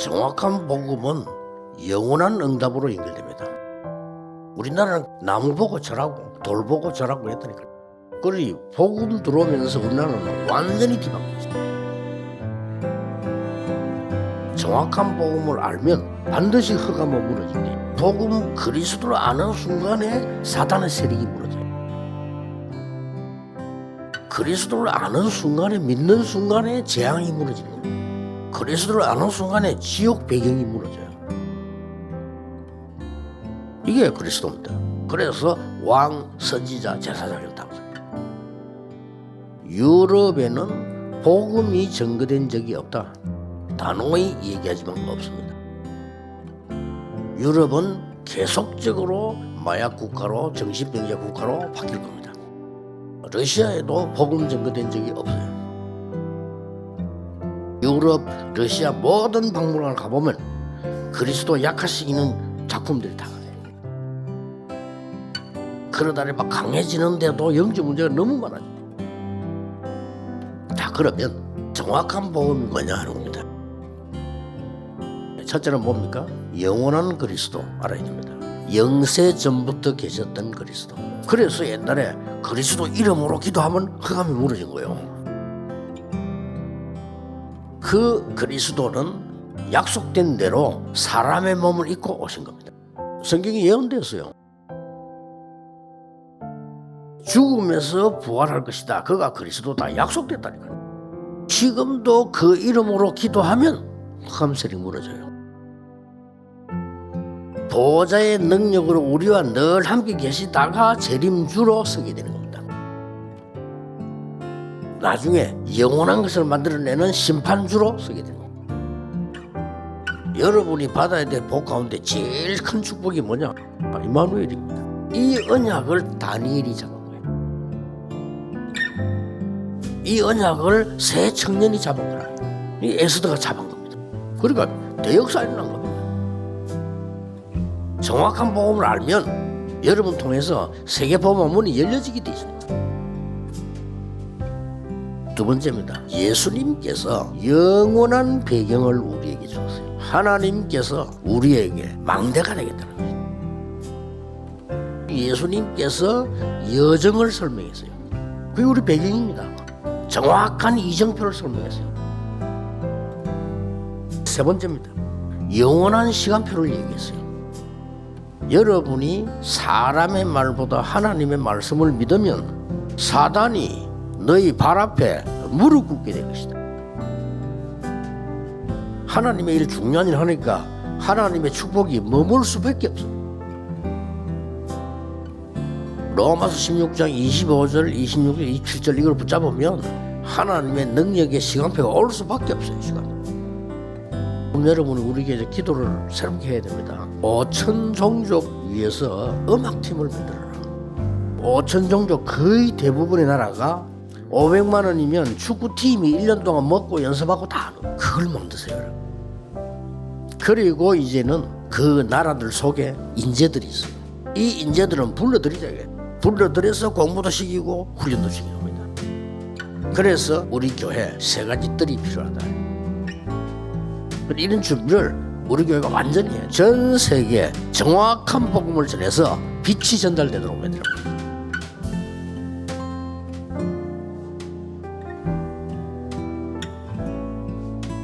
정확한 복음은 영원한 응답으로 연결됩니다. 우리나라는 나무 보고 절하고 돌 보고 절하고 했다니까. 그러니 복음 들어오면서 우리나라는 완전히 뒤바뀌었어. 정확한 복음을 알면 반드시 흑암은 무너진대. 복음 그리스도를 아는 순간에 사단의 세력이 무너져요. 그리스도를 아는 순간에 믿는 순간에 재앙이 무너지는 거예요. 그리스도를 아는 순간에 지옥 배경이 무너져요. 이게 그리스도입니다. 그래서 왕, 선지자, 제사장을 당선. 유럽에는 복음이 증거된 적이 없다. 단호히 얘기하지만 없습니다. 유럽은 계속적으로 마약 국가로 정신병자 국가로 바뀔 겁니다. 러시아에도 복음 증거된 적이 없어요. 유럽, 러시아 모든 박물관을 가보면 그리스도 약화시키는 작품들이 다 가요. 그러다니 막 강해지는데도 영적 문제가 너무 많아요. 자 그러면 정확한 복음이 뭐냐 하는 겁니다. 첫째는 뭡니까? 영원한 그리스도 알아야 됩니다. 영세 전부터 계셨던 그리스도. 그래서 옛날에 그리스도 이름으로 기도하면 흑암이 무너진 거예요. 그 그리스도는 약속된 대로 사람의 몸을 입고 오신 겁니다. 성경이 예언되었어요. 죽음에서 부활할 것이다. 그가 그리스도다. 약속됐다니까요. 지금도 그 이름으로 기도하면 흑암셀이 무너져요. 보호자의 능력으로 우리와 늘 함께 계시다가 재림주로 서게 되는 겁니다. 나중에 영원한 것을 만들어내는 심판주로 되는 겁니다. 여러분이 받아야 될 복 가운데 제일 큰 축복이 뭐냐? 아, 이마누엘입니다. 이 언약을 다니엘이 잡은 거예요. 이 언약을 새 청년이 잡은 거라. 이 에스더가 잡은 겁니다. 그러니까 대역사에 난 겁니다. 정확한 복음을 알면 여러분 통해서 세계 복음 문이 열려지게 되어 있습니다. 두 번째입니다. 예수님께서 영원한 배경을 우리에게 주었어요. 하나님께서 우리에게 망대가 되겠다는 거예요. 예수님께서 여정을 설명했어요. 그게 우리 배경입니다. 정확한 이정표를 설명했어요. 세 번째입니다. 영원한 시간표를 얘기했어요. 여러분이 사람의 말보다 하나님의 말씀을 믿으면 사단이 너희 발 앞에 무릎 꿇게 될 것이다. 하나님의 일 중요한 일 하니까 하나님의 축복이 머물 수밖에 없어. 로마서 16장 25절, 26절, 27절 이걸 붙잡으면 하나님의 능력의 시간표가 올 수밖에 없어요. 시간. 오늘 여러분이 우리에게 기도를 새롭게 해야 됩니다. 5천 종족 위해서 음악팀을 만들어라. 5천 종족 거의 대부분의 나라가 500만 원이면 축구팀이 1년 동안 먹고 연습하고 다 하는 그걸 만드세요. 여러분. 그리고 이제는 그 나라들 속에 인재들이 있어요. 이 인재들은 불러들이자. 불러들여서 공부도 시키고 훈련도 시키는 겁니다. 그래서 우리 교회 세 가지 뜰이 필요하다. 이런 준비를 우리 교회가 완전히 해요. 전 세계 정확한 복음을 전해서 빛이 전달되도록 만들어.